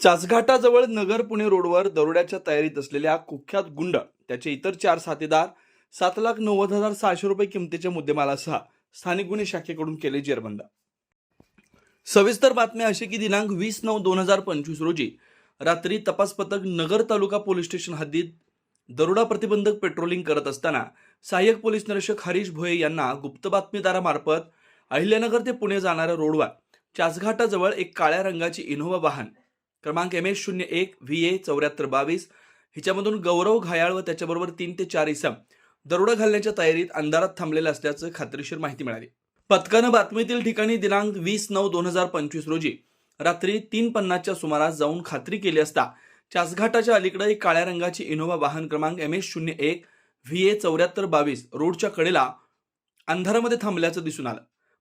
चासघाटाजवळ नगर पुणे रोडवर दरोड्याच्या तयारीत असलेल्या कुख्यात गुंड त्याचे इतर चार साथीदार सात लाख नव्वद हजार सहाशे रुपये किमतीच्या मुद्देमालासह स्थानिक गुन्हे शाखेकडून केले जेरबंद. सविस्तर बातम्या अशी की दिनांक वीस नऊ दोन हजार पंचवीस रोजी रात्री तपास पथक नगर तालुका पोलीस स्टेशन हद्दीत दरोडा प्रतिबंधक पेट्रोलिंग करत असताना सहाय्यक पोलीस निरीक्षक हरीश भोये यांना गुप्त बातमीदारामार्फत अहिल्यानगर ते पुणे जाणाऱ्या रोडवर चासघाटाजवळ एक काळ्या रंगाची इनोव्हा वाहन क्रमांक एम एस शून्य एक व्ही ए चौऱ्याहत्तर बावीस. हिच्यामधून गौरव घायाळ व त्याच्याबरोबर तीन ते चार इसम दरोडा घालण्याच्या तयारीत अंधारात थांबलेलं असल्याचं खात्रीशीर माहिती मिळाली. पथकानं बातमीतील ठिकाणी दिनांक वीस नऊ दोन हजार पंचवीस रोजी रात्री तीन पन्नासच्या सुमारास जाऊन खात्री केली असता चासघाटाच्या अलीकडे एक काळ्या रंगाची इनोव्हा वाहन क्रमांक एम एस शून्य एक व्ही ए चौऱ्याहत्तर बावीस रोडच्या कडेला अंधारामध्ये थांबल्याचं दिसून आलं.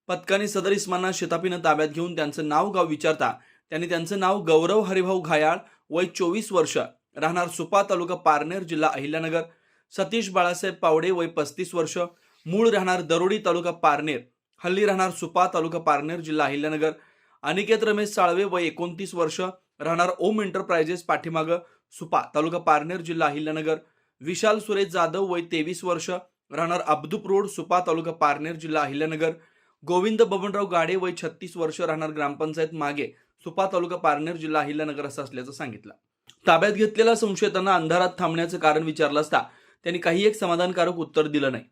पथकाने सदर इस्मांना शेतापीनं ताब्यात घेऊन त्यांचं नाव गाव विचारता त्यांनी त्यांचं नाव गौरव हरिभाऊ घायाळ वय चोवीस वर्ष राहणार सुपा तालुका पारनेर जिल्हा अहिल्यानगर. सतीश बाळासाहेब पावडे वय पस्तीस वर्ष मूळ राहणार दरोडी तालुका पारनेर हल्ली राहणार सुपा तालुका पारनेर जिल्हा अहिल्यानगर. अनिकेत रमेश साळवे वय एकोणतीस वर्ष राहणार ओम एंटरप्राइजेस पाठीमागं सुपा तालुका पारनेर जिल्हा अहिल्यानगर. विशाल सुरेश जाधव वय तेवीस वर्ष राहणार अब्दुप रोड सुपा तालुका पारनेर जिल्हा अहिल्यानगर. गोविंद बबनराव गाडे वय छत्तीस वर्ष राहणार ग्रामपंचायत मागे सुपा तालुका पारनेर जिल्हा अहिल्यानगर असं असल्याचं सांगितलं. ताब्यात घेतलेल्या संशयितांना अंधारात थांबण्याचं कारण विचारलं असता त्यांनी काही एक समाधानकारक उत्तर दिलं नाही.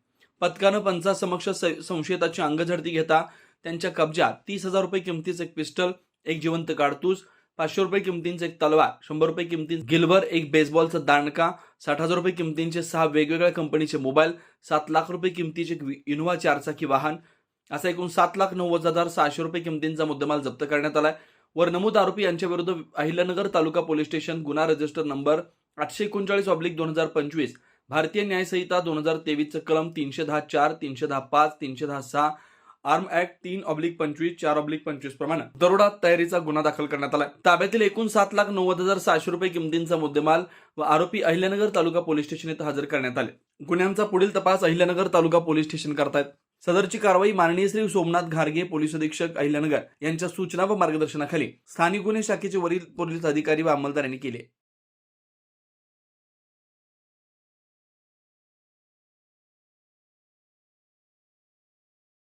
पथकानं पंचासमक्ष स- संशयिताची अंगझडती घेता त्यांच्या कब्जात तीस हजार रुपये किमतीचं एक पिस्टल एक जिवंत काडतूस पाचशे रुपये किमतींचं एक तलवार शंभर रुपये किमती गिल्वर एक बेसबॉलचा दांडका साठ हजार रुपये किमतींचे सहा वेगवेगळ्या कंपनीचे मोबाईल सात लाख रुपये किमतीचे वि- इनोव्हा चारचाकी वाहन असा एकूण सात लाख नव्वद हजार सहाशे रुपये किमतींचा मुद्देमाल जप्त करण्यात आलाय. वर नमूद आरोपी यांच्याविरुद्ध अहिल्यानगर तालुका पोलीस स्टेशन गुन्हा रजिस्टर नंबर आठशे एकोणचाळीस ऑब्लिक दोन हजार पंचवीस भारतीय न्यायसंहिता दोन हजार तेवीसचं कलम तीनशे दहा चार तीनशे दहा पाच तीनशे दहा सहा आर्म ऍक्ट तीन ऑब्लिक पंचवीस चार ऑब्लिक पंचवीस प्रमाणे दरोडा तयारीचा गुन्हा दाखल करण्यात आला ताब्यातील एकूण सात लाख नव्वद हजार सहाशे रुपये किमतींचा मुद्देमाल व आरोपी अहिल्यानगर तालुका पोलीस स्टेशन इथं हजर करण्यात आले. गुन्ह्यांचा पुढील तपास अहिल्यानगर तालुका पोलीस स्टेशन करतायत. सदरची कारवाई माननीय श्री सोमनाथ घारगे पोलीस अधीक्षक अहिल्यानगर यांच्या सूचना व मार्गदर्शनाखाली स्थानिक गुन्हे शाखेचे वरील पोलीस अधिकारी व अंमलदारांनी केली केले